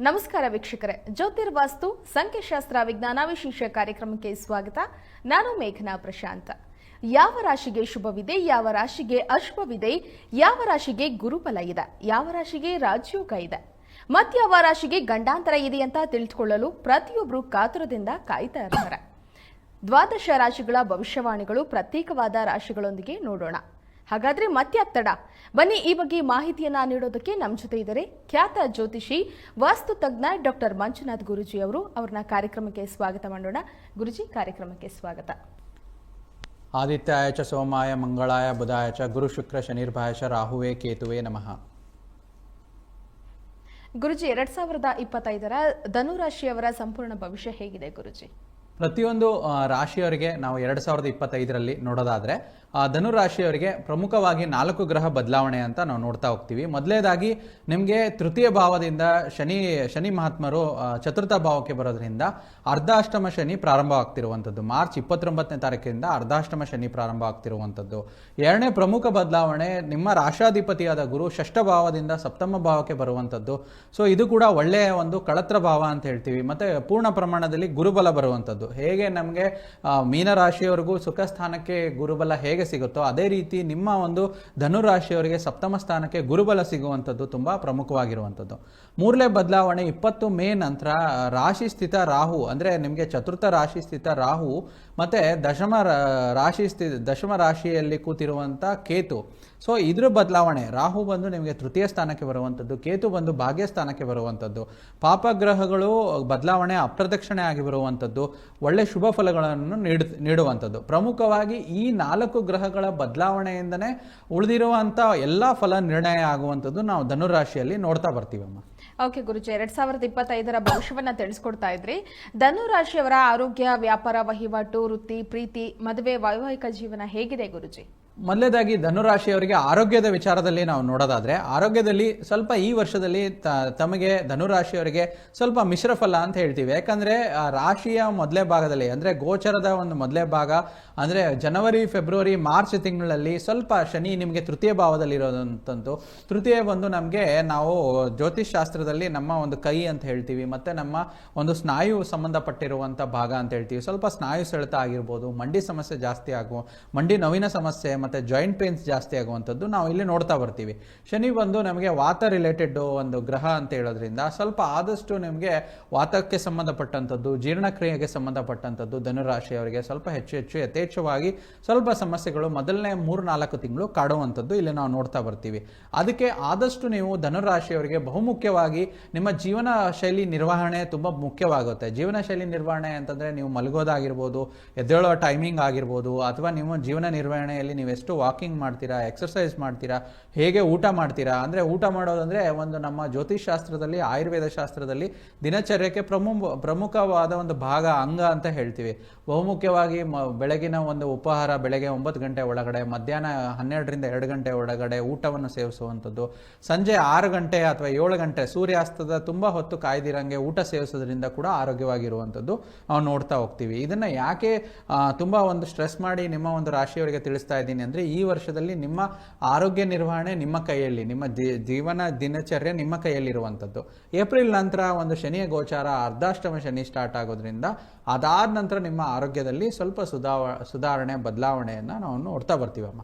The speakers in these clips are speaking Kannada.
ನಮಸ್ಕಾರ ವೀಕ್ಷಕರೇ. ಜ್ಯೋತಿರ್ವಾಸ್ತು, ಸಂಖ್ಯಾಶಾಸ್ತ್ರ, ವಿಜ್ಞಾನ ವಿಶೇಷ ಕಾರ್ಯಕ್ರಮಕ್ಕೆ ಸ್ವಾಗತ. ನಾನು ಮೇಘನಾ ಪ್ರಶಾಂತ. ಯಾವ ರಾಶಿಗೆ ಶುಭವಿದೆ, ಯಾವ ರಾಶಿಗೆ ಅಶುಭವಿದೆ, ಯಾವ ರಾಶಿಗೆ ಗುರುಬಲ ಇದೆ, ಯಾವ ರಾಶಿಗೆ ರಾಜಯೋಗ ಇದೆ? ಯಾವ ರಾಶಿಗೆ ಗಂಡಾಂತರ ಇದೆ ಅಂತ ತಿಳಿದುಕೊಳ್ಳಲು ಪ್ರತಿಯೊಬ್ಬರು ಕಾತುರದಿಂದ ಕಾಯ್ತಾ ಇರ್ತಾರೆ. ದ್ವಾದಶ ರಾಶಿಗಳ ಭವಿಷ್ಯವಾಣಿಗಳು ಪ್ರತ್ಯೇಕವಾದ ರಾಶಿಗಳೊಂದಿಗೆ ನೋಡೋಣ. ಹಾಗಾದ್ರೆ ಮತ್ತೆ ತಡ ಬನ್ನಿ ಈ ಬಗ್ಗೆ ಮಾಹಿತಿಯನ್ನ ನೀಡೋದಕ್ಕೆ ನಮ್ಮ ಜೊತೆ ಇದ್ದಾರೆ ಖ್ಯಾತ ಜ್ಯೋತಿಷಿ ವಾಸ್ತು ತಜ್ಞ ಡಾಕ್ಟರ್ ಮಂಜುನಾಥ್ ಗುರುಜಿ ಅವರು. ಅವ್ರನ್ನ ಕಾರ್ಯಕ್ರಮಕ್ಕೆ ಸ್ವಾಗತ ಮಾಡೋಣ. ಗುರುಜಿ ಕಾರ್ಯಕ್ರಮಕ್ಕೆ ಸ್ವಾಗತ. ಆದಿತ್ಯಾಯ ಚ ಸೋಮಾಯ ಮಂಗಳಾಯ ಬುಧಾಯ ಚ ಗುರು ಶುಕ್ರ ಶನಿರ್ಭಾಯ ಚ ರಾಹುವೇ ಕೇತುವೆ ನಮಃ. ಗುರುಜಿ ಎರಡ್ ಸಾವಿರದ ಇಪ್ಪತ್ತೈದರ ಧನುರಾಶಿಯವರ ಸಂಪೂರ್ಣ ಭವಿಷ್ಯ ಹೇಗಿದೆ ಗುರುಜಿ? ಪ್ರತಿಯೊಂದು ರಾಶಿಯವರಿಗೆ ನಾವು ಎರಡು ಸಾವಿರದ ಇಪ್ಪತ್ತೈದರಲ್ಲಿ ನೋಡೋದಾದರೆ ಧನು ರಾಶಿಯವರಿಗೆ ಪ್ರಮುಖವಾಗಿ ನಾಲ್ಕು ಗ್ರಹ ಬದಲಾವಣೆ ಅಂತ ನಾವು ನೋಡ್ತಾ ಹೋಗ್ತೀವಿ. ಮೊದಲೇದಾಗಿ ನಿಮಗೆ ತೃತೀಯ ಭಾವದಿಂದ ಶನಿ ಶನಿ ಮಹಾತ್ಮರು ಚತುರ್ಥ ಭಾವಕ್ಕೆ ಬರೋದ್ರಿಂದ ಅರ್ಧಾಷ್ಟಮ ಶನಿ ಪ್ರಾರಂಭ ಆಗ್ತಿರುವಂಥದ್ದು ಮಾರ್ಚ್ ಇಪ್ಪತ್ತೊಂಬತ್ತನೇ ತಾರೀಕಿನಿಂದ ಅರ್ಧಾಷ್ಟಮ ಶನಿ ಪ್ರಾರಂಭ ಆಗ್ತಿರುವಂಥದ್ದು ಎರಡನೇ ಪ್ರಮುಖ ಬದಲಾವಣೆ ನಿಮ್ಮ ರಾಷ್ಟ್ರಾಧಿಪತಿಯಾದ ಗುರು ಷಷ್ಠ ಭಾವದಿಂದ ಸಪ್ತಮ ಭಾವಕ್ಕೆ ಬರುವಂಥದ್ದು. ಸೊ, ಇದು ಕೂಡ ಒಳ್ಳೆಯ ಒಂದು ಕಳತ್ರ ಭಾವ ಅಂತ ಹೇಳ್ತೀವಿ. ಮತ್ತು ಪೂರ್ಣ ಪ್ರಮಾಣದಲ್ಲಿ ಗುರುಬಲ ಬರುವಂಥದ್ದು. ಹೇಗೆ ನಮಗೆ ಮೀನರಾಶಿಯವರೆಗೂ ಸುಖ ಸ್ಥಾನಕ್ಕೆ ಗುರುಬಲ ಹೇಗೆ ಸಿಗುತ್ತೋ, ಅದೇ ರೀತಿ ನಿಮ್ಮ ಒಂದು ಧನುರಾಶಿಯವರಿಗೆ ಸಪ್ತಮ ಸ್ಥಾನಕ್ಕೆ ಗುರುಬಲ ಸಿಗುವಂಥದ್ದು ತುಂಬ ಪ್ರಮುಖವಾಗಿರುವಂಥದ್ದು. ಮೂರನೇ ಬದಲಾವಣೆ ಇಪ್ಪತ್ತು ಮೇ ನಂತರ ರಾಶಿ ಸ್ಥಿತ ರಾಹು, ಅಂದರೆ ನಿಮಗೆ ಚತುರ್ಥ ರಾಶಿ ಸ್ಥಿತ ರಾಹು, ಮತ್ತೆ ದಶಮ ರಾಶಿ ಸ್ಥಿ ದಶಮ ರಾಶಿಯಲ್ಲಿ ಕೂತಿರುವಂಥ ಕೇತು. ಸೊ ಇದ್ರ ಬದಲಾವಣೆ, ರಾಹು ಬಂದು ನಿಮಗೆ ತೃತೀಯ ಸ್ಥಾನಕ್ಕೆ ಬರುವಂಥದ್ದು ಕೇತು ಬಂದು ಭಾಗ್ಯ ಸ್ಥಾನಕ್ಕೆ ಬರುವಂಥದ್ದು ಪಾಪಗ್ರಹಗಳು ಬದಲಾವಣೆ, ಅಪ್ರದಕ್ಷಿಣೆ ಆಗಿ ಬರುವಂಥದ್ದು ಒಳ್ಳೆ ಶುಭ ಫಲಗಳನ್ನು ನೀಡು ನೀಡುವಂಥದ್ದು ಪ್ರಮುಖವಾಗಿ ಈ ನಾಲ್ಕು ಗ್ರಹಗಳ ಬದಲಾವಣೆಯಿಂದನೇ ಉಳಿದಿರುವಂಥ ಎಲ್ಲ ಫಲ ನಿರ್ಣಯ ಆಗುವಂಥದ್ದು ನಾವು ಧನುರಾಶಿಯಲ್ಲಿ ನೋಡ್ತಾ ಬರ್ತೀವಮ್ಮ. ಓಕೆ ಗುರುಜಿ, ಎರಡ್ ಸಾವಿರದ ಇಪ್ಪತ್ತೈದರ ಭವಿಷ್ಯವನ್ನ ತಿಳಿಸ್ಕೊಡ್ತಾ ಇದ್ರಿ. ಧನು ರಾಶಿಯವರ ಆರೋಗ್ಯ, ವ್ಯಾಪಾರ, ವಹಿವಾಟು, ವೃತ್ತಿ, ಪ್ರೀತಿ, ಮದುವೆ, ವೈವಾಹಿಕ ಜೀವನ ಹೇಗಿದೆ ಗುರುಜಿ? ಮೊದಲೇದಾಗಿ ಧನುರಾಶಿಯವರಿಗೆ ಆರೋಗ್ಯದ ವಿಚಾರದಲ್ಲಿ ನಾವು ನೋಡೋದಾದ್ರೆ, ಆರೋಗ್ಯದಲ್ಲಿ ಸ್ವಲ್ಪ ಈ ವರ್ಷದಲ್ಲಿ ತಮಗೆ ಧನುರಾಶಿಯವರಿಗೆ ಸ್ವಲ್ಪ ಮಿಶ್ರ ಫಲ ಅಂತ ಹೇಳ್ತೀವಿ. ಯಾಕಂದ್ರೆ ರಾಶಿಯ ಮೊದಲೇ ಭಾಗದಲ್ಲಿ, ಅಂದ್ರೆ ಗೋಚರದ ಒಂದು ಮೊದಲೇ ಭಾಗ, ಅಂದ್ರೆ ಜನವರಿ, ಫೆಬ್ರವರಿ, ಮಾರ್ಚ್ ತಿಂಗಳಲ್ಲಿ ಸ್ವಲ್ಪ ಶನಿ ನಿಮಗೆ ತೃತೀಯ ಭಾವದಲ್ಲಿ ಇರೋದಂತಂತು. ತೃತೀಯ ಬಂದು ನಮಗೆ ನಾವು ಜ್ಯೋತಿಷ್ ಶಾಸ್ತ್ರದಲ್ಲಿ ನಮ್ಮ ಒಂದು ಕೈ ಅಂತ ಹೇಳ್ತೀವಿ, ಮತ್ತೆ ನಮ್ಮ ಒಂದು ಸ್ನಾಯು ಸಂಬಂಧಪಟ್ಟಿರುವಂಥ ಭಾಗ ಅಂತ ಹೇಳ್ತೀವಿ. ಸ್ವಲ್ಪ ಸ್ನಾಯು ಸೆಳೆತ ಆಗಿರ್ಬೋದು, ಮಂಡಿ ಸಮಸ್ಯೆ ಜಾಸ್ತಿ ಆಗುವ ಮಂಡಿ ನೋವಿನ ಸಮಸ್ಯೆ ಮತ್ತೆ ಜಾಯಿಂಟ್ ಪೇನ್ಸ್ ಜಾಸ್ತಿ ಆಗುವಂಥದ್ದು ನಾವು ಇಲ್ಲಿ ನೋಡ್ತಾ ಬರ್ತೀವಿ. ಶನಿ ಬಂದು ನಮಗೆ ವಾತ ರಿಲೇಟೆಡ್ ಒಂದು ಗ್ರಹ ಅಂತ ಹೇಳೋದ್ರಿಂದ ಸ್ವಲ್ಪ ಆದಷ್ಟು ನಿಮಗೆ ವಾತಕ್ಕೆ ಸಂಬಂಧಪಟ್ಟಂಥದ್ದು, ಜೀರ್ಣಕ್ರಿಯೆಗೆ ಸಂಬಂಧಪಟ್ಟಂಥದ್ದು ಧನುರಾಶಿಯವರಿಗೆ ಸ್ವಲ್ಪ ಹೆಚ್ಚು ಹೆಚ್ಚು ಯಥೇಚ್ಛವಾಗಿ ಸ್ವಲ್ಪ ಸಮಸ್ಯೆಗಳು ಮೊದಲನೇ ಮೂರು ನಾಲ್ಕು ತಿಂಗಳು ಕಾಡುವಂಥದ್ದು ಇಲ್ಲಿ ನಾವು ನೋಡ್ತಾ ಬರ್ತೀವಿ. ಅದಕ್ಕೆ ಆದಷ್ಟು ನೀವು ಧನುರಾಶಿಯವರಿಗೆ ಬಹುಮುಖ್ಯವಾಗಿ ನಿಮ್ಮ ಜೀವನ ಶೈಲಿ ನಿರ್ವಹಣೆ ತುಂಬ ಮುಖ್ಯವಾಗುತ್ತೆ. ಜೀವನ ಶೈಲಿ ನಿರ್ವಹಣೆ ಅಂತಂದರೆ ನೀವು ಮಲಗೋದಾಗಿರ್ಬೋದು, ಎದ್ದೇಳೋ ಟೈಮಿಂಗ್ ಆಗಿರ್ಬೋದು, ಅಥವಾ ನಿಮ್ಮ ಜೀವನ ನಿರ್ವಹಣೆಯಲ್ಲಿ ನೀವು ಎಷ್ಟು ವಾಕಿಂಗ್ ಮಾಡ್ತೀರಾ ಎಕ್ಸರ್ಸೈಸ್ ಮಾಡ್ತೀರಾ, ಹೇಗೆ ಊಟ ಮಾಡ್ತೀರಾ? ಅಂದರೆ ಊಟ ಮಾಡೋದಂದರೆ ಒಂದು ನಮ್ಮ ಜ್ಯೋತಿಷ್ ಶಾಸ್ತ್ರದಲ್ಲಿ ಆಯುರ್ವೇದ ಶಾಸ್ತ್ರದಲ್ಲಿ ದಿನಚರ್ಯಕ್ಕೆ ಪ್ರಮುಖ ಪ್ರಮುಖವಾದ ಒಂದು ಭಾಗ, ಅಂಗ ಅಂತ ಹೇಳ್ತೀವಿ. ಬಹುಮುಖ್ಯವಾಗಿ ಮ, ಬೆಳಗಿನ ಒಂದು ಉಪಹಾರ, ಬೆಳಗ್ಗೆ ಒಂಬತ್ತು ಗಂಟೆ ಒಳಗಡೆ, ಮಧ್ಯಾಹ್ನ ಹನ್ನೆರಡರಿಂದ ಎರಡು ಗಂಟೆ ಒಳಗಡೆ ಊಟವನ್ನು ಸೇವಿಸುವಂಥದ್ದು. ಸಂಜೆ ಆರು ಗಂಟೆ ಅಥವಾ ಏಳು ಗಂಟೆ ಸೂರ್ಯಾಸ್ತದ ತುಂಬ ಹೊತ್ತು ಕಾಯ್ದಿರಂಗೆ ಊಟ ಸೇವಿಸೋದ್ರಿಂದ ಕೂಡ ಆರೋಗ್ಯವಾಗಿರುವಂಥದ್ದು ನಾವು ನೋಡ್ತಾ ಹೋಗ್ತೀವಿ. ಇದನ್ನು ಯಾಕೆ ತುಂಬ ಒಂದು ಸ್ಟ್ರೆಸ್ ಮಾಡಿ ನಿಮ್ಮ ಒಂದು ರಾಶಿಯವರಿಗೆ ತಿಳಿಸ್ತಾ ಇದ್ದೀನಿ ಅಂದರೆ ಈ ವರ್ಷದಲ್ಲಿ ನಿಮ್ಮ ಆರೋಗ್ಯ ನಿರ್ವಹಣೆ ನಿಮ್ಮ ಕೈಯಲ್ಲಿ, ನಿಮ್ಮ ಜೀವನ ದಿನಚರ್ಯ ನಿಮ್ಮ ಕೈಯಲ್ಲಿರುವಂಥದ್ದು ಏಪ್ರಿಲ್ ನಂತರ ಒಂದು ಶನಿಯ ಗೋಚಾರ, ಅರ್ಧಾಷ್ಟಮ ಶನಿ ಸ್ಟಾರ್ಟ್ ಆಗೋದ್ರಿಂದ ಅದಾದ ನಂತರ ನಿಮ್ಮ ಆರೋಗ್ಯದಲ್ಲಿ ಸ್ವಲ್ಪ ಸುಧಾವ, ಸುಧಾರಣೆ, ಬದಲಾವಣೆಯನ್ನು ನಾವು ನೋಡ್ತಾ ಬರ್ತೀವಮ್ಮ.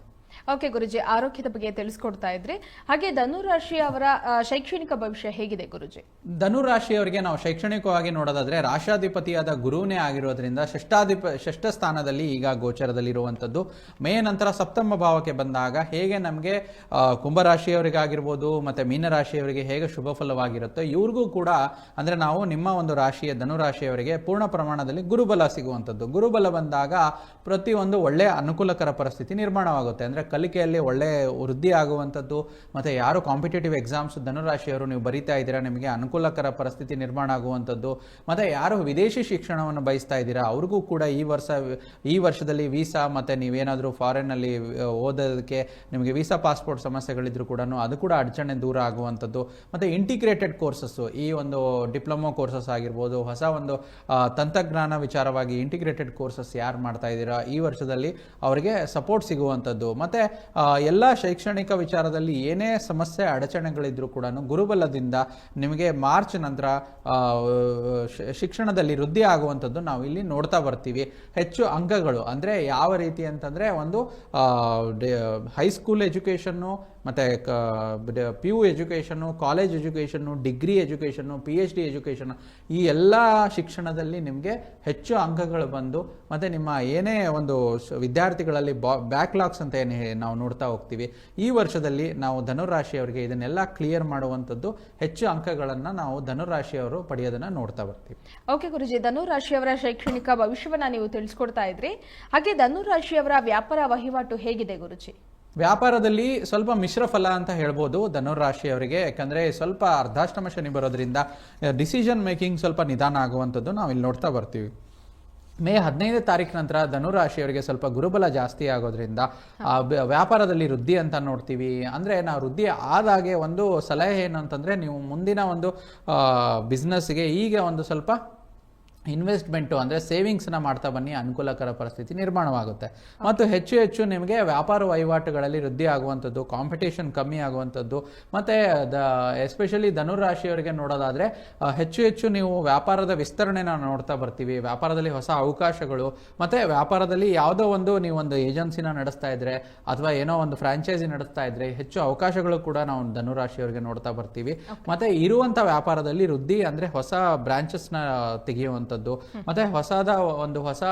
ಓಕೆ ಗುರುಜಿ, ಆರೋಗ್ಯದ ಬಗ್ಗೆ ತಿಳಿಸ್ಕೊಡ್ತಾ ಇದ್ರಿ. ಹಾಗೆ ಧನುರಾಶಿ ಅವರ ಶೈಕ್ಷಣಿಕ ಭವಿಷ್ಯ ಹೇಗಿದೆ ಗುರುಜಿ? ಧನುರಾಶಿಯವರಿಗೆ ರಾಶಿಯವರಿಗೆ ನಾವು ಶೈಕ್ಷಣಿಕವಾಗಿ ನೋಡೋದಾದ್ರೆ, ರಾಷ್ಟ್ರಾಧಿಪತಿಯಾದ ಗುರುವೇ ಆಗಿರೋದ್ರಿಂದ ಷಷ್ಟಾಧಿಪ ಷಷ್ಠ ಸ್ಥಾನದಲ್ಲಿ ಈಗ ಗೋಚರದಲ್ಲಿರುವಂಥದ್ದು. ಮೇ ನಂತರ ಸಪ್ತಮ ಭಾವಕ್ಕೆ ಬಂದಾಗ ಹೇಗೆ ನಮಗೆ ಕುಂಭರಾಶಿಯವರಿಗಾಗಿರ್ಬೋದು, ಮತ್ತೆ ಮೀನರಾಶಿಯವರಿಗೆ ಹೇಗೆ ಶುಭ ಫಲವಾಗಿರುತ್ತೋ, ಇವ್ರಿಗೂ ಕೂಡ ಅಂದ್ರೆ ನಾವು ನಿಮ್ಮ ಒಂದು ರಾಶಿಯ ಧನುರಾಶಿಯವರಿಗೆ ಪೂರ್ಣ ಪ್ರಮಾಣದಲ್ಲಿ ಗುರುಬಲ ಸಿಗುವಂಥದ್ದು. ಗುರುಬಲ ಬಂದಾಗ ಪ್ರತಿಯೊಂದು ಒಳ್ಳೆಯ ಅನುಕೂಲಕರ ಪರಿಸ್ಥಿತಿ ನಿರ್ಮಾಣವಾಗುತ್ತೆ. ಅಂದ್ರೆ ಕಲಿಕೆಯಲ್ಲಿ ಒಳ್ಳೆ ವೃದ್ಧಿ ಆಗುವಂಥದ್ದು ಮತ್ತು ಯಾರು ಕಾಂಪಿಟೇಟಿವ್ ಎಕ್ಸಾಮ್ಸ್ ಧನುರಾಶಿಯವರು ನೀವು ಬರೀತಾ ಇದ್ದೀರಾ, ನಿಮಗೆ ಅನುಕೂಲಕರ ಪರಿಸ್ಥಿತಿ ನಿರ್ಮಾಣ ಆಗುವಂಥದ್ದು, ಮತ್ತು ಯಾರು ವಿದೇಶಿ ಶಿಕ್ಷಣವನ್ನು ಬಯಸ್ತಾ ಇದ್ದೀರಾ, ಅವ್ರಿಗೂ ಕೂಡ ಈ ವರ್ಷ, ಈ ವರ್ಷದಲ್ಲಿ ವೀಸಾ ಮತ್ತು ನೀವೇನಾದರೂ ಫಾರಿನ್ನಲ್ಲಿ ಓದೋದಕ್ಕೆ ನಿಮಗೆ ವೀಸಾ ಪಾಸ್ಪೋರ್ಟ್ ಸಮಸ್ಯೆಗಳಿದ್ರು ಕೂಡ ಅದು ಕೂಡ ಅಡಚಣೆ ದೂರ ಆಗುವಂಥದ್ದು. ಮತ್ತು ಇಂಟಿಗ್ರೇಟೆಡ್ ಕೋರ್ಸಸ್ಸು ಈ ಒಂದು ಡಿಪ್ಲೊಮೊ ಕೋರ್ಸಸ್ ಆಗಿರ್ಬೋದು, ಹೊಸ ಒಂದು ತಂತ್ರಜ್ಞಾನ ವಿಚಾರವಾಗಿ ಇಂಟಿಗ್ರೇಟೆಡ್ ಕೋರ್ಸಸ್ ಯಾರು ಮಾಡ್ತಾ ಇದ್ದೀರಾ, ಈ ವರ್ಷದಲ್ಲಿ ಅವರಿಗೆ ಸಪೋರ್ಟ್ ಸಿಗುವಂಥದ್ದು. ಮತ್ತೆ ಎಲ್ಲ ಶೈಕ್ಷಣಿಕ ವಿಚಾರದಲ್ಲಿ ಏನೇ ಸಮಸ್ಯೆ, ಅಡಚಣೆಗಳಿದ್ರು ಕೂಡ ಗುರುಬಲದಿಂದ ನಿಮಗೆ ಮಾರ್ಚ್ ನಂತರ ಶಿಕ್ಷಣದಲ್ಲಿ ವೃದ್ಧಿ ಆಗುವಂಥದ್ದು ನಾವು ಇಲ್ಲಿ ನೋಡ್ತಾ ಬರ್ತೀವಿ. ಹೆಚ್ಚು ಅಂಕಗಳು ಅಂದರೆ ಯಾವ ರೀತಿ ಅಂತಂದರೆ ಒಂದು ಹೈಸ್ಕೂಲ್ ಎಜುಕೇಷನ್ನು ಮತ್ತು ಪಿ ಯು ಎಜುಕೇಷನ್ನು ಕಾಲೇಜ್ ಎಜುಕೇಷನ್ನು ಡಿಗ್ರಿ ಎಜುಕೇಷನ್ನು ಪಿ ಎಚ್ ಡಿ ಎಜುಕೇಷನ್ ಈ ಎಲ್ಲ ಶಿಕ್ಷಣದಲ್ಲಿ ನಿಮಗೆ ಹೆಚ್ಚು ಅಂಕಗಳು ಬಂದು ಮತ್ತು ನಿಮ್ಮ ಏನೇ ಒಂದು ವಿದ್ಯಾರ್ಥಿಗಳಲ್ಲಿ ಬಾ ಬ್ಯಾಕ್ಲಾಗ್ಸ್ ಅಂತ ಏನು ನಾವು ನೋಡ್ತಾ ಹೋಗ್ತೀವಿ, ಈ ವರ್ಷದಲ್ಲಿ ನಾವು ಧನುರಾಶಿಯವರಿಗೆ ಇದನ್ನೆಲ್ಲ ಕ್ಲಿಯರ್ ಮಾಡುವಂಥದ್ದು ಹೆಚ್ಚು ಅಂಕಗಳನ್ನು ನಾವು ಧನುರಾಶಿಯವರು ಪಡೆಯೋದನ್ನು ನೋಡ್ತಾ ಬರ್ತೀವಿ. ಓಕೆ ಗುರುಜಿ ಧನುರಾಶಿಯವರ ಶೈಕ್ಷಣಿಕ ಭವಿಷ್ಯವನ್ನ ನೀವು ತಿಳಿಸ್ಕೊಡ್ತಾ ಇದ್ರಿ. ಹಾಗೆ ಧನುರಾಶಿಯವರ ವ್ಯಾಪಾರ ವಹಿವಾಟು ಹೇಗಿದೆ, ಗುರುಜಿ? ವ್ಯಾಪಾರದಲ್ಲಿ ಸ್ವಲ್ಪ ಮಿಶ್ರ ಫಲ ಅಂತ ಹೇಳ್ಬೋದು ಧನುರಾಶಿಯವರಿಗೆ ಯಾಕಂದರೆ ಸ್ವಲ್ಪ ಅರ್ಧಾಷ್ಟಮ ಶನಿ ಬರೋದ್ರಿಂದ ಡಿಸಿಷನ್ ಮೇಕಿಂಗ್ ಸ್ವಲ್ಪ ನಿಧಾನ ಆಗುವಂಥದ್ದು ನಾವು ಇಲ್ಲಿ ನೋಡ್ತಾ ಬರ್ತೀವಿ. ಮೇ ಹದಿನೈದು ತಾರೀಕು ನಂತರ ಧನುರಾಶಿಯವರಿಗೆ ಸ್ವಲ್ಪ ಗುರುಬಲ ಜಾಸ್ತಿ ಆಗೋದ್ರಿಂದ ವ್ಯಾಪಾರದಲ್ಲಿ ವೃದ್ಧಿ ಅಂತ ನೋಡ್ತೀವಿ. ಅಂದರೆ ನಾವು ವೃದ್ಧಿ ಆದಾಗೆ ಒಂದು ಸಲಹೆ ಏನಂತಂದರೆ, ನೀವು ಮುಂದಿನ ಒಂದು ಬಿಸ್ನೆಸ್ಗೆ ಈಗ ಒಂದು ಸ್ವಲ್ಪ ಇನ್ವೆಸ್ಟ್ಮೆಂಟು ಅಂದರೆ ಸೇವಿಂಗ್ಸ್ನ ಮಾಡ್ತಾ ಬನ್ನಿ ಅನುಕೂಲಕರ ಪರಿಸ್ಥಿತಿ ನಿರ್ಮಾಣವಾಗುತ್ತೆ. ಮತ್ತು ಹೆಚ್ಚು ಹೆಚ್ಚು ನಿಮಗೆ ವ್ಯಾಪಾರ ವಹಿವಾಟುಗಳಲ್ಲಿ ವೃದ್ಧಿ ಆಗುವಂಥದ್ದು ಕಾಂಪಿಟೇಷನ್ ಕಮ್ಮಿ ಆಗುವಂಥದ್ದು ಮತ್ತು ದ ಎಸ್ಪೆಷಲಿ ಧನುರಾಶಿಯವರಿಗೆ ನೋಡೋದಾದರೆ ಹೆಚ್ಚು ಹೆಚ್ಚು ನೀವು ವ್ಯಾಪಾರದ ವಿಸ್ತರಣೆನ ನೋಡ್ತಾ ಬರ್ತೀವಿ ವ್ಯಾಪಾರದಲ್ಲಿ ಹೊಸ ಅವಕಾಶಗಳು ಮತ್ತು ವ್ಯಾಪಾರದಲ್ಲಿ ಯಾವುದೋ ಒಂದು ನೀವು ಒಂದು ಏಜೆನ್ಸಿನ ನಡೆಸ್ತಾ ಇದ್ರೆ ಅಥವಾ ಏನೋ ಒಂದು ಫ್ರಾಂಚೈಸಿ ನಡೆಸ್ತಾ ಇದ್ರೆ ಹೆಚ್ಚು ಅವಕಾಶಗಳು ಕೂಡ ನಾವು ಧನುರಾಶಿಯವರಿಗೆ ನೋಡ್ತಾ ಬರ್ತೀವಿ. ಮತ್ತು ಇರುವಂಥ ವ್ಯಾಪಾರದಲ್ಲಿ ವೃದ್ಧಿ ಅಂದರೆ ಹೊಸ ಬ್ರಾಂಚಸ್ನ ನ ತೆಗೆಯುವಂಥದ್ದು ಮತ್ತೆ ಹೊಸದ ಒಂದು ಹೊಸ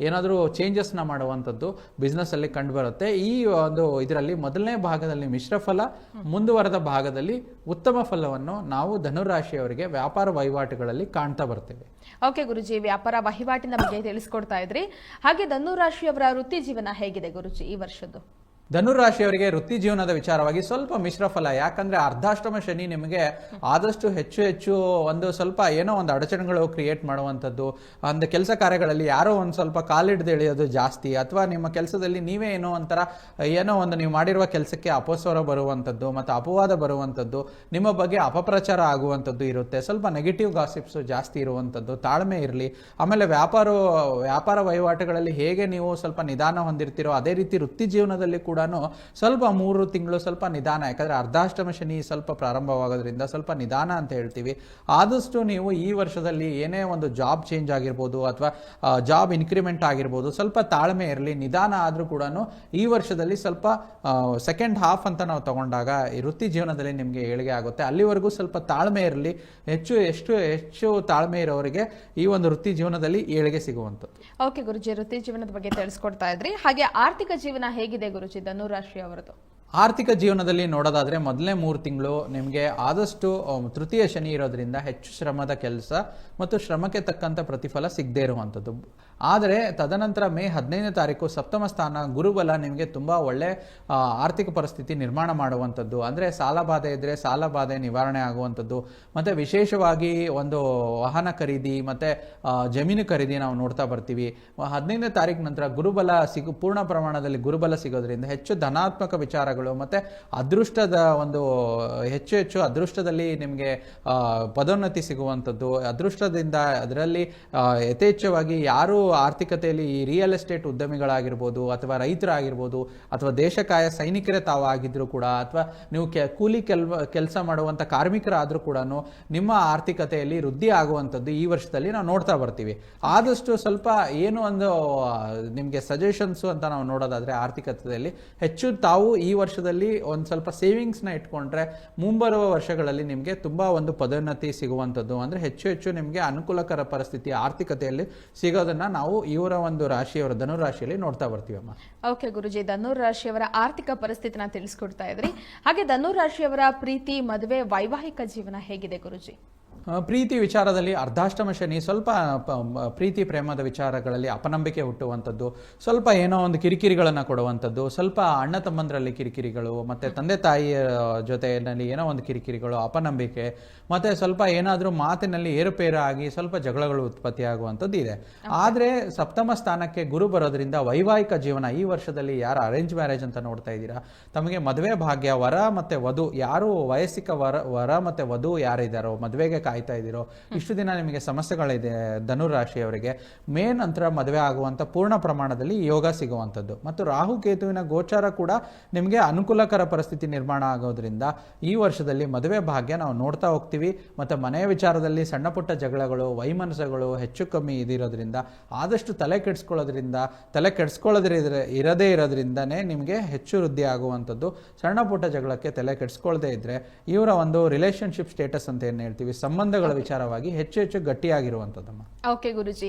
ಏನಾದರೂ ಚೇಂಜಸ್ನ ಮಾಡುವಂಥದ್ದು ಬಿಸ್ನೆಸ್ ಅಲ್ಲಿ ಕಂಡು ಬರುತ್ತೆ ಈ ಒಂದು ಇದರಲ್ಲಿ ಮೊದಲನೇ ಭಾಗದಲ್ಲಿ ಮಿಶ್ರ ಫಲ, ಮುಂದುವರೆದ ಭಾಗದಲ್ಲಿ ಉತ್ತಮ ಫಲವನ್ನು ನಾವು ಧನುರಾಶಿಯವರಿಗೆ ವ್ಯಾಪಾರ ವಹಿವಾಟುಗಳಲ್ಲಿ ಕಾಣ್ತಾ ಬರ್ತೇವೆ. ಓಕೆ ಗುರುಜಿ, ವ್ಯಾಪಾರ ವಹಿವಾಟಿನ ಬಗ್ಗೆ ತಿಳಿಸ್ಕೊಡ್ತಾ ಇದ್ರಿ. ಹಾಗೆ ಧನುರಾಶಿಯವರ ವೃತ್ತಿ ಜೀವನ ಹೇಗಿದೆ ಗುರುಜಿ ಈ ವರ್ಷದ್ದು? ಧನುರಾಶಿಯವರಿಗೆ ವೃತ್ತಿ ಜೀವನದ ವಿಚಾರವಾಗಿ ಸ್ವಲ್ಪ ಮಿಶ್ರ ಫಲ. ಯಾಕಂದ್ರೆ ಅರ್ಧಾಷ್ಟಮ ಶನಿ ನಿಮಗೆ ಆದಷ್ಟು ಹೆಚ್ಚು ಹೆಚ್ಚು ಒಂದು ಸ್ವಲ್ಪ ಏನೋ ಒಂದು ಅಡಚಣೆಗಳು ಕ್ರಿಯೇಟ್ ಮಾಡುವಂಥದ್ದು. ಒಂದು ಕೆಲಸ ಕಾರ್ಯಗಳಲ್ಲಿ ಯಾರೋ ಒಂದು ಸ್ವಲ್ಪ ಕಾಲಿಡ್ದು ಎಳೆಯೋದು ಜಾಸ್ತಿ. ಅಥವಾ ನಿಮ್ಮ ಕೆಲಸದಲ್ಲಿ ನೀವೇ ಏನೋ ಒಂಥರ, ಏನೋ ಒಂದು ನೀವು ಮಾಡಿರುವ ಕೆಲಸಕ್ಕೆ ಅಪಸ್ವರ ಬರುವಂಥದ್ದು ಮತ್ತು ಅಪವಾದ ಬರುವಂಥದ್ದು, ನಿಮ್ಮ ಬಗ್ಗೆ ಅಪಪ್ರಚಾರ ಆಗುವಂಥದ್ದು ಇರುತ್ತೆ. ಸ್ವಲ್ಪ ನೆಗೆಟಿವ್ ಗಾಸಿಪ್ಸ್ ಜಾಸ್ತಿ ಇರುವಂಥದ್ದು, ತಾಳ್ಮೆ ಇರಲಿ. ಆಮೇಲೆ ವ್ಯಾಪಾರ ವ್ಯಾಪಾರ ವಹಿವಾಟುಗಳಲ್ಲಿ ಹೇಗೆ ನೀವು ಸ್ವಲ್ಪ ನಿಧಾನ ಹೊಂದಿರ್ತೀರೋ ಅದೇ ರೀತಿ ವೃತ್ತಿ ಜೀವನದಲ್ಲಿ ಕೂಡ ಸ್ವಲ್ಪ ಮೂರು ತಿಂಗಳು ಸ್ವಲ್ಪ ನಿಧಾನ. ಯಾಕಂದ್ರೆ ಅರ್ಧಾಷ್ಟಮ ಶನಿ ಸ್ವಲ್ಪ ಪ್ರಾರಂಭವಾಗೋದ್ರಿಂದ ಸ್ವಲ್ಪ ನಿಧಾನ ಅಂತ ಹೇಳ್ತೀವಿ. ಆದಷ್ಟು ನೀವು ಈ ವರ್ಷದಲ್ಲಿ ಏನೇ ಒಂದು ಜಾಬ್ ಚೇಂಜ್ ಆಗಿರ್ಬೋದು ಅಥವಾ ಜಾಬ್ ಇನ್ಕ್ರಿಮೆಂಟ್ ಆಗಿರ್ಬೋದು, ಸ್ವಲ್ಪ ತಾಳ್ಮೆ ಇರಲಿ, ನಿಧಾನ ಆದರೂ ಕೂಡ ಈ ವರ್ಷದಲ್ಲಿ ಸ್ವಲ್ಪ ಸೆಕೆಂಡ್ ಹಾಫ್ ಅಂತ ನಾವು ತಗೊಂಡಾಗ ವೃತ್ತಿ ಜೀವನದಲ್ಲಿ ನಿಮಗೆ ಏಳಿಗೆ ಆಗುತ್ತೆ. ಅಲ್ಲಿವರೆಗೂ ಸ್ವಲ್ಪ ತಾಳ್ಮೆ ಇರಲಿ, ಹೆಚ್ಚು, ಎಷ್ಟು, ಹೆಚ್ಚು ತಾಳ್ಮೆ ಇರೋರಿಗೆ ಈ ಒಂದು ವೃತ್ತಿ ಜೀವನದಲ್ಲಿ ಏಳಿಗೆ ಸಿಗುವಂಥದ್ದು. ಓಕೆ ಗುರುಜಿ, ವೃತ್ತಿ ಜೀವನದ ಬಗ್ಗೆ ತಿಳಿಸ್ಕೊಡ್ತಾ ಇದ್ರಿ. ಹಾಗೆ ಆರ್ಥಿಕ ಜೀವನ ಹೇಗಿದೆ ಗುರುಜಿ? ಧನುರಾಶಿ ಅವರದು. ಆರ್ಥಿಕ ಜೀವನದಲ್ಲಿ ನೋಡೋದಾದ್ರೆ ಮೊದಲನೇ ಮೂರು ತಿಂಗಳು ನಿಮಗೆ ಆದಷ್ಟು ತೃತೀಯ ಶನಿ ಇರೋದ್ರಿಂದ ಹೆಚ್ಚು ಶ್ರಮದ ಕೆಲಸ ಮತ್ತು ಶ್ರಮಕ್ಕೆ ತಕ್ಕಂಥ ಪ್ರತಿಫಲ ಸಿಗದೇ ಇರುವಂಥದ್ದು. ಆದರೆ ತದನಂತರ ಮೇ ಹದಿನೈದನೇ ತಾರೀಕು ಸಪ್ತಮ ಸ್ಥಾನ ಗುರುಬಲ ನಿಮಗೆ ತುಂಬ ಒಳ್ಳೆ ಆರ್ಥಿಕ ಪರಿಸ್ಥಿತಿ ನಿರ್ಮಾಣ ಮಾಡುವಂಥದ್ದು. ಅಂದರೆ ಸಾಲ ಬಾಧೆ ಇದ್ದರೆ ಸಾಲ ಬಾಧೆ ನಿವಾರಣೆ ಆಗುವಂಥದ್ದು. ಮತ್ತು ವಿಶೇಷವಾಗಿ ಒಂದು ವಾಹನ ಖರೀದಿ, ಮತ್ತು ಜಮೀನು ಖರೀದಿ ನಾವು ನೋಡ್ತಾ ಬರ್ತೀವಿ. ಹದಿನೈದನೇ ತಾರೀಕು ನಂತರ ಗುರುಬಲ ಸಿಗು, ಪೂರ್ಣ ಪ್ರಮಾಣದಲ್ಲಿ ಗುರುಬಲ ಸಿಗೋದ್ರಿಂದ ಹೆಚ್ಚು ಧನಾತ್ಮಕ ವಿಚಾರಗಳು, ಮತ್ತು ಅದೃಷ್ಟದ ಒಂದು, ಹೆಚ್ಚು ಹೆಚ್ಚು ಅದೃಷ್ಟದಲ್ಲಿ ನಿಮಗೆ ಪದೋನ್ನತಿ ಸಿಗುವಂಥದ್ದು. ಅದೃಷ್ಟದಿಂದ ಅದರಲ್ಲಿ ಯಥೇಚ್ಛವಾಗಿ ಯಾರು ಆರ್ಥಿಕತೆಯಲ್ಲಿ ಈ ರಿಯಲ್ ಎಸ್ಟೇಟ್ ಉದ್ಯಮಿಗಳಾಗಿರ್ಬೋದು ಅಥವಾ ರೈತರಾಗಿರ್ಬೋದು ಅಥವಾ ದೇಶಕಾಯ ಸೈನಿಕರೇ ತಾವು ಆಗಿದ್ದರೂ ಕೂಡ ಅಥವಾ ನೀವು ಕೆ, ಕೂಲಿ ಕೆಲ್ ಕೆಲಸ ಮಾಡುವಂಥ ಕಾರ್ಮಿಕರಾದರೂ ಕೂಡ ನಿಮ್ಮ ಆರ್ಥಿಕತೆಯಲ್ಲಿ ವೃದ್ಧಿ ಆಗುವಂಥದ್ದು ಈ ವರ್ಷದಲ್ಲಿ ನಾವು ನೋಡ್ತಾ ಬರ್ತೀವಿ. ಆದಷ್ಟು ಸ್ವಲ್ಪ ಏನು ಒಂದು, ನಿಮಗೆ ಸಜೆಷನ್ಸು ಅಂತ ನಾವು ನೋಡೋದಾದರೆ ಆರ್ಥಿಕತೆಯಲ್ಲಿ ಹೆಚ್ಚು ತಾವು ಈ ವರ್ಷದಲ್ಲಿ ಒಂದು ಸ್ವಲ್ಪ ಸೇವಿಂಗ್ಸ್ನ ಇಟ್ಕೊಂಡ್ರೆ ಮುಂಬರುವ ವರ್ಷಗಳಲ್ಲಿ ನಿಮಗೆ ತುಂಬ ಒಂದು ಪದೋನ್ನತಿ ಸಿಗುವಂಥದ್ದು. ಅಂದರೆ ಹೆಚ್ಚು ಹೆಚ್ಚು ನಿಮಗೆ ಅನುಕೂಲಕರ ಪರಿಸ್ಥಿತಿ ಆರ್ಥಿಕತೆಯಲ್ಲಿ ಸಿಗೋದನ್ನ ನಾವು ಇವರ ಒಂದು ರಾಶಿಯವರ ಧನುರಾಶಿಯಲ್ಲಿ ನೋಡ್ತಾ ಬರ್ತೀವಮ್ಮ. ಓಕೆ ಗುರುಜಿ ಧನುರ್ ರಾಶಿಯವರ ಆರ್ಥಿಕ ಪರಿಸ್ಥಿತಿನ ತಿಳಿಸ್ಕೊಡ್ತಾ ಇದ್ರಿ. ಹಾಗೆ ಧನುರ್ ರಾಶಿಯವರ ಪ್ರೀತಿ, ಮದುವೆ, ವೈವಾಹಿಕ ಜೀವನ ಹೇಗಿದೆ ಗುರುಜಿ? ಪ್ರೀತಿ ವಿಚಾರದಲ್ಲಿ ಅರ್ಧಾಷ್ಟಮ ಶನಿ ಸ್ವಲ್ಪ ಪ್ರೀತಿ ಪ್ರೇಮದ ವಿಚಾರಗಳಲ್ಲಿ ಅಪನಂಬಿಕೆ ಹುಟ್ಟುವಂಥದ್ದು ಸ್ವಲ್ಪ ಏನೋ ಒಂದು ಕಿರಿಕಿರಿಗಳನ್ನು ಕೊಡುವಂಥದ್ದು ಸ್ವಲ್ಪ ಅಣ್ಣ ತಮ್ಮಂದರಲ್ಲಿ ಕಿರಿಕಿರಿಗಳು ಮತ್ತು ತಂದೆ ತಾಯಿಯ ಜೊತೆಯಲ್ಲಿ ಏನೋ ಒಂದು ಕಿರಿಕಿರಿಗಳು ಅಪನಂಬಿಕೆ ಮತ್ತು ಸ್ವಲ್ಪ ಏನಾದರೂ ಮಾತಿನಲ್ಲಿ ಏರುಪೇರು ಆಗಿ ಸ್ವಲ್ಪ ಜಗಳಗಳು ಉತ್ಪತ್ತಿಯಾಗುವಂಥದ್ದು ಇದೆ. ಆದರೆ ಸಪ್ತಮ ಸ್ಥಾನಕ್ಕೆ ಗುರು ಬರೋದ್ರಿಂದ ವೈವಾಹಿಕ ಜೀವನ ಈ ವರ್ಷದಲ್ಲಿ ಯಾರು ಅರೇಂಜ್ ಮ್ಯಾರೇಜ್ ಅಂತ ನೋಡ್ತಾ ಇದ್ದೀರಾ? ತಮಗೆ ಮದುವೆ ಭಾಗ್ಯ ವರ ಮತ್ತು ವಧು ಯಾರು ವಯಸ್ಸಿಕ ವರ ವರ ಮತ್ತು ವಧು ಯಾರಿದ್ದಾರೋ ಮದುವೆಗೆ ಕಾಯ್ತಾ ಇದ್ದೀರೋ? ಇಷ್ಟು ದಿನ ನಿಮಗೆ ಸಮಸ್ಯೆಗಳಿದೆ ಧನುರಾಶಿಯವರಿಗೆ. ಮೇ ನಂತರ ಮದುವೆ ಆಗುವಂಥ ಪೂರ್ಣ ಪ್ರಮಾಣದಲ್ಲಿ ಯೋಗ ಸಿಗುವಂಥದ್ದು. ಮತ್ತು ರಾಹು ಕೇತುವಿನ ಗೋಚಾರ ಕೂಡ ನಿಮಗೆ ಅನುಕೂಲಕರ ಪರಿಸ್ಥಿತಿ ನಿರ್ಮಾಣ ಆಗೋದ್ರಿಂದ ಈ ವರ್ಷದಲ್ಲಿ ಮದುವೆ ಭಾಗ್ಯ ನಾವು ನೋಡ್ತಾ ಹೋಗ್ತೀವಿ. ಮತ್ತು ಮನೆಯ ವಿಚಾರದಲ್ಲಿ ಸಣ್ಣ ಪುಟ್ಟ ಜಗಳಗಳು, ವೈಮನಸ್ಸುಗಳು ಹೆಚ್ಚು ಕಮ್ಮಿ ಇದಿರೋದ್ರಿಂದ, ಆದಷ್ಟು ತಲೆ ಕೆಡಿಸ್ಕೊಳ್ಳೋದ್ರಿಂದ, ತಲೆ ಕೆಡಿಸ್ಕೊಳ್ಳೋದ್ರ ಇರದೇ ಇರೋದ್ರಿಂದನೇ ನಿಮಗೆ ಹೆಚ್ಚು ವೃದ್ಧಿ ಆಗುವಂಥದ್ದು. ಸಣ್ಣ ಪುಟ್ಟ ಜಗಳಕ್ಕೆ ತಲೆ ಕೆಡಿಸ್ಕೊಳ್ಳದೆ ಇದ್ರೆ ಇವರ ಒಂದು ರಿಲೇಶನ್ಶಿಪ್ ಸ್ಟೇಟಸ್ ಅಂತ ಏನು ಹೇಳ್ತೀವಿ? ಸಂಬಂಧಗಳ ವಿಚಾರವಾಗಿ ಹೆಚ್ಚು ಹೆಚ್ಚು ಗಟ್ಟಿಯಾಗಿರುವಂಥದ್ದಮ್ಮ. ಓಕೆ ಗುರುಜಿ.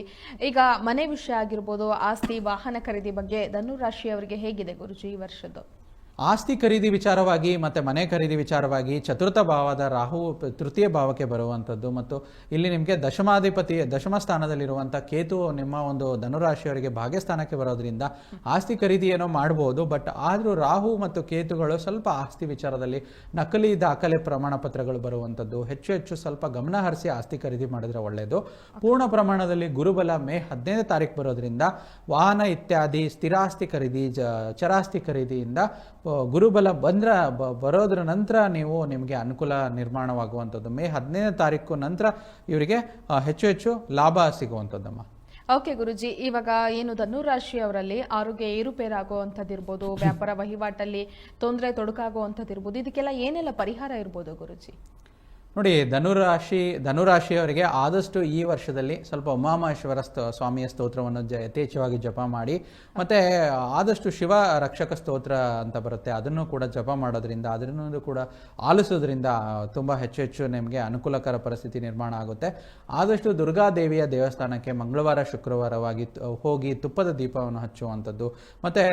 ಈಗ ಮನೆ ವಿಷಯ ಆಗಿರ್ಬೋದು, ಆಸ್ತಿ, ವಾಹನ ಖರೀದಿ ಬಗ್ಗೆ ಧನುರಾಶಿ ರಾಶಿಯವರಿಗೆ ಹೇಗಿದೆ ಗುರುಜಿ ಈ ವರ್ಷದ್ದು? ಆಸ್ತಿ ಖರೀದಿ ವಿಚಾರವಾಗಿ ಮತ್ತು ಮನೆ ಖರೀದಿ ವಿಚಾರವಾಗಿ ಚತುರ್ಥ ಭಾವದ ರಾಹು ತೃತೀಯ ಭಾವಕ್ಕೆ ಬರುವಂಥದ್ದು ಮತ್ತು ಇಲ್ಲಿ ನಿಮಗೆ ದಶಮಾಧಿಪತಿ, ದಶಮ ಸ್ಥಾನದಲ್ಲಿರುವಂಥ ಕೇತು ನಿಮ್ಮ ಒಂದು ಧನುರಾಶಿಯವರಿಗೆ ಭಾಗ್ಯಸ್ಥಾನಕ್ಕೆ ಬರೋದ್ರಿಂದ ಆಸ್ತಿ ಖರೀದಿ ಏನೋ ಮಾಡ್ಬೋದು, ಬಟ್ ಆದರೂ ರಾಹು ಮತ್ತು ಕೇತುಗಳು ಸ್ವಲ್ಪ ಆಸ್ತಿ ವಿಚಾರದಲ್ಲಿ ನಕಲಿ ದಾಖಲೆ ಪ್ರಮಾಣ ಪತ್ರಗಳು ಬರುವಂಥದ್ದು. ಹೆಚ್ಚು ಹೆಚ್ಚು ಸ್ವಲ್ಪ ಗಮನ ಹರಿಸಿ ಆಸ್ತಿ ಖರೀದಿ ಮಾಡಿದ್ರೆ ಒಳ್ಳೆಯದು ಪೂರ್ಣ ಪ್ರಮಾಣದಲ್ಲಿ ಗುರುಬಲ ಮೇ ಹದಿನೈದು ತಾರೀಕು ಬರೋದ್ರಿಂದ ವಾಹನ ಇತ್ಯಾದಿ, ಸ್ಥಿರಾಸ್ತಿ ಖರೀದಿ ಚರಾಸ್ತಿ ಖರೀದಿಯಿಂದ ಗುರುಬಲ ಬಂದ್ರ ಬರೋದ್ರ ನಂತರ ನೀವು ನಿಮಗೆ ಅನುಕೂಲ ನಿರ್ಮಾಣವಾಗುವಂಥದ್ದು ಮೇ ಹದಿನೈದನೇ ತಾರೀಕು ನಂತರ ಇವರಿಗೆ ಹೆಚ್ಚು ಹೆಚ್ಚು ಲಾಭ ಸಿಗುವಂಥದ್ದಮ್ಮ. ಓಕೆ ಗುರುಜಿ, ಇವಾಗ ಏನು ಧನುರಾಶಿಯವರಲ್ಲಿ ಆರೋಗ್ಯ ಏರುಪೇರಾಗುವಂಥದ್ದಿರ್ಬೋದು, ವ್ಯಾಪಾರ ವಹಿವಾಟಲ್ಲಿ ತೊಂದರೆ ತೊಡಕಾಗುವಂಥದ್ದಿರ್ಬೋದು, ಇದಕ್ಕೆಲ್ಲ ಏನೆಲ್ಲ ಪರಿಹಾರ ಇರ್ಬೋದು ಗುರುಜಿ? ನೋಡಿ, ಧನುರಾಶಿ, ಧನುರಾಶಿಯವರಿಗೆ ಆದಷ್ಟು ಈ ವರ್ಷದಲ್ಲಿ ಸ್ವಲ್ಪ ಉಮಾಮಹೇಶ್ವರ ಸ್ವಾಮಿಯ ಸ್ತೋತ್ರವನ್ನು ಜ, ಯಥೇಚ್ಛವಾಗಿ ಜಪ ಮಾಡಿ, ಮತ್ತು ಆದಷ್ಟು ಶಿವ ರಕ್ಷಕ ಸ್ತೋತ್ರ ಅಂತ ಬರುತ್ತೆ. ಅದನ್ನು ಕೂಡ ಜಪ ಮಾಡೋದ್ರಿಂದ, ಅದನ್ನು ಕೂಡ ಆಲಿಸೋದ್ರಿಂದ ತುಂಬ ಹೆಚ್ಚು ಹೆಚ್ಚು ನಿಮಗೆ ಅನುಕೂಲಕರ ಪರಿಸ್ಥಿತಿ ನಿರ್ಮಾಣ ಆಗುತ್ತೆ. ಆದಷ್ಟು ದುರ್ಗಾದೇವಿಯ ದೇವಸ್ಥಾನಕ್ಕೆ ಮಂಗಳವಾರ, ಶುಕ್ರವಾರವಾಗಿ ಹೋಗಿ ತುಪ್ಪದ ದೀಪವನ್ನು ಹಚ್ಚುವಂಥದ್ದು. ಮತ್ತು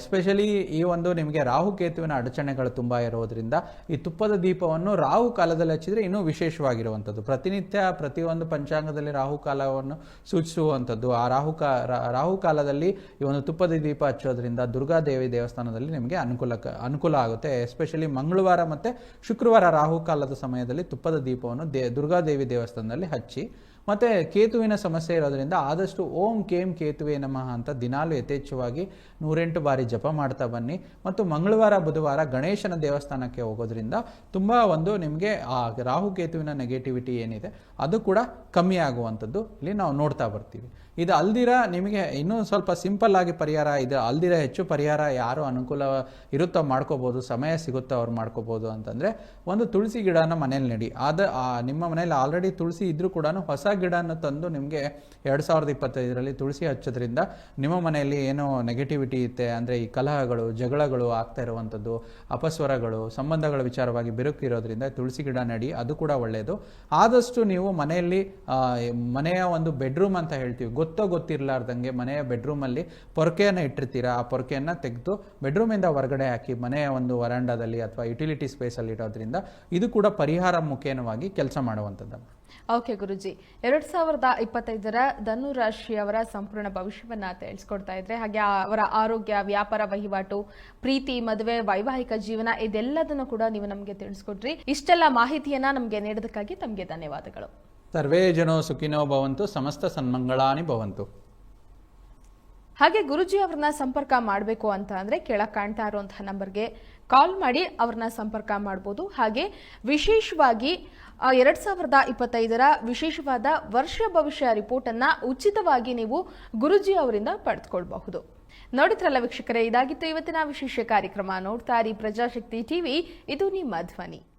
ಎಸ್ಪೆಷಲಿ ಈ ಒಂದು ನಿಮಗೆ ರಾಹುಕೇತುವಿನ ಅಡಚಣೆಗಳು ತುಂಬ ಇರೋದ್ರಿಂದ, ಈ ತುಪ್ಪದ ದೀಪವನ್ನು ರಾಹು ಕಾಲದಲ್ಲಿ ಹಚ್ಚಿದ್ರೆ ಇನ್ನೂ ವಿಶೇಷವಾಗಿರುವಂಥದ್ದು. ಪ್ರತಿನಿತ್ಯ ಪ್ರತಿಯೊಂದು ಪಂಚಾಂಗದಲ್ಲಿ ರಾಹು ಕಾಲವನ್ನು ಸೂಚಿಸುವಂಥದ್ದು. ಆ ರಾಹು ರಾಹು ಕಾಲದಲ್ಲಿ ಈ ಒಂದು ತುಪ್ಪದ ದೀಪ ಹಚ್ಚೋದ್ರಿಂದ ದುರ್ಗಾದೇವಿ ದೇವಸ್ಥಾನದಲ್ಲಿ ನಿಮಗೆ ಅನುಕೂಲ ಅನುಕೂಲ ಆಗುತ್ತೆ. ಎಸ್ಪೆಷಲಿ ಮಂಗಳವಾರ ಮತ್ತು ಶುಕ್ರವಾರ ರಾಹು ಕಾಲದ ಸಮಯದಲ್ಲಿ ತುಪ್ಪದ ದೀಪವನ್ನು ದೇ ದುರ್ಗಾದೇವಿ ದೇವಸ್ಥಾನದಲ್ಲಿ ಹಚ್ಚಿ ಮತ್ತೆ ಕೇತುವಿನ ಸಮಸ್ಯೆ ಇರೋದ್ರಿಂದ ಆದಷ್ಟು ಓಂ ಕೇಂ ಕೇತುವೆ ನಮಃ ಅಂತ ದಿನಾಲು ಯಥೇಚ್ಛವಾಗಿ ನೂರೆಂಟು ಬಾರಿ ಜಪ ಮಾಡ್ತಾ ಬನ್ನಿ. ಮತ್ತು ಮಂಗಳವಾರ, ಬುಧವಾರ ಗಣೇಶನ ದೇವಸ್ಥಾನಕ್ಕೆ ಹೋಗೋದ್ರಿಂದ ತುಂಬ ಒಂದು ನಿಮಗೆ ಆ ರಾಹು ಕೇತುವಿನ ನೆಗೆಟಿವಿಟಿ ಏನಿದೆ, ಅದು ಕೂಡ ಕಮ್ಮಿ ಆಗುವಂಥದ್ದು ಇಲ್ಲಿ ನಾವು ನೋಡ್ತಾ ಬರ್ತೀವಿ. ಇದು ಅಲ್ದಿರ ನಿಮಗೆ ಇನ್ನೂ ಸ್ವಲ್ಪ ಸಿಂಪಲ್ ಆಗಿ ಪರಿಹಾರ, ಇದು ಅಲ್ದಿರ ಹೆಚ್ಚು ಪರಿಹಾರ ಯಾರು ಅನುಕೂಲ ಇರುತ್ತೋ ಮಾಡ್ಕೋಬೋದು, ಸಮಯ ಸಿಗುತ್ತೋ ಅವ್ರು ಮಾಡ್ಕೋಬೋದು ಅಂತಂದರೆ ಒಂದು ತುಳಸಿ ಗಿಡನ ಮನೇಲಿ ನೆಡಿ. ಆದ ನಿಮ್ಮ ಮನೇಲಿ ಆಲ್ರೆಡಿ ತುಳಸಿ ಇದ್ದರೂ ಕೂಡ ಹೊಸ ಗಿಡನ ತಂದು ನಿಮಗೆ ಎರಡು ಸಾವಿರದ ಇಪ್ಪತ್ತೈದರಲ್ಲಿ ತುಳಸಿ ಹಚ್ಚೋದ್ರಿಂದ ನಿಮ್ಮ ಮನೆಯಲ್ಲಿ ಏನೋ ನೆಗೆಟಿವಿಟಿ ಇತ್ತೆ, ಅಂದರೆ ಈ ಕಲಹಗಳು, ಜಗಳಗಳು ಆಗ್ತಾ ಇರುವಂಥದ್ದು, ಅಪಸ್ವರಗಳು, ಸಂಬಂಧಗಳ ವಿಚಾರವಾಗಿ ಬಿರುಕಿರೋದ್ರಿಂದ ತುಳಸಿ ಗಿಡ ನಡಿ, ಅದು ಕೂಡ ಒಳ್ಳೆಯದು ಆದಷ್ಟು ನೀವು ಮನೆಯಲ್ಲಿ ಮನೆಯ ಒಂದು ಬೆಡ್ರೂಮ್ ಅಂತ ಹೇಳ್ತೀವಿ. ಗೊತ್ತೋ ಗೊತ್ತಿರಲಾರ್ದಂಗೆ ಮನೆಯ ಬೆಡ್ರೂಮಲ್ಲಿ ಪೊರಕೆಯನ್ನು ಇಟ್ಟಿರ್ತೀರಾ? ಆ ಪೊರಕೆಯನ್ನು ತೆಗೆದು ಬೆಡ್ರೂಮಿಂದ ಹೊರಗಡೆ ಹಾಕಿ, ಮನೆಯ ಒಂದು ವರಾಂಡದಲ್ಲಿ ಅಥವಾ ಯುಟಿಲಿಟಿ ಸ್ಪೇಸಲ್ಲಿ ಇಡೋದ್ರಿಂದ ಇದು ಕೂಡ ಪರಿಹಾರ ಮುಖೇನವಾಗಿ ಕೆಲಸ ಮಾಡುವಂಥದ್ದು. ಓಕೆ ಗುರುಜಿ ಎರಡ್ ಸಾವಿರದ ಇಪ್ಪತ್ತೈದರ ಧನು ರಾಶಿಯವರ ಸಂಪೂರ್ಣ ಭವಿಷ್ಯವನ್ನ ತಿಳಿಸ್ಕೊಡ್ತಾ ಇದ್ರೆ ಹಾಗೆ ಅವರ ಆರೋಗ್ಯ ವ್ಯಾಪಾರ ವಹಿವಾಟು ಪ್ರೀತಿ ಮದುವೆ ವೈವಾಹಿಕ ಜೀವನ ಇದೆಲ್ಲದನ್ನು ಕೂಡ ನೀವು ನಮಗೆ ತಿಳಿಸ್ಕೊಟ್ರಿ ಇಷ್ಟೆಲ್ಲ ಮಾಹಿತಿಯನ್ನ ನಮಗೆ ನೀಡೋದಕ್ಕಾಗಿ ತಮಗೆ ಧನ್ಯವಾದಗಳು. ಸರ್ವೇ ಜನೋ ಸುಖಿನೋ ಭವಂತು ಸಮಸ್ತ ಸನ್ಮಂಗಳಾನಿ ಭವಂತು. ಹಾಗೆ ಗುರುಜಿ ಅವ್ರನ್ನ ಸಂಪರ್ಕ ಮಾಡಬೇಕು ಅಂತ ಅಂದ್ರೆ ಕೆಳಗೆ ಕಾಣ್ತಾ ಇರುವಂತಹ ನಂಬರ್ಗೆ ಕಾಲ್ ಮಾಡಿ ಅವ್ರನ್ನ ಸಂಪರ್ಕ ಮಾಡ್ಬೋದು. ಹಾಗೆ ವಿಶೇಷವಾಗಿ ಎರಡ್ ಸಾವಿರದ ಇಪ್ಪತ್ತೈದರ ವಿಶೇಷವಾದ ವರ್ಷ ಭವಿಷ್ಯ ರಿಪೋರ್ಟ್ ಅನ್ನ ಉಚಿತವಾಗಿ ನೀವು ಗುರುಜಿ ಅವರಿಂದ ಪಡೆದುಕೊಳ್ಬಹುದು. ನೋಡಿದ್ರಲ್ಲ ವೀಕ್ಷಕರೇ, ಇದಾಗಿತ್ತು ಇವತ್ತಿನ ವಿಶೇಷ ಕಾರ್ಯಕ್ರಮ. ನೋಡ್ತಾ ಇರಿ ಪ್ರಜಾಶಕ್ತಿ ಟಿವಿ, ಇದು ನಿಮ್ಮ ಧ್ವನಿ.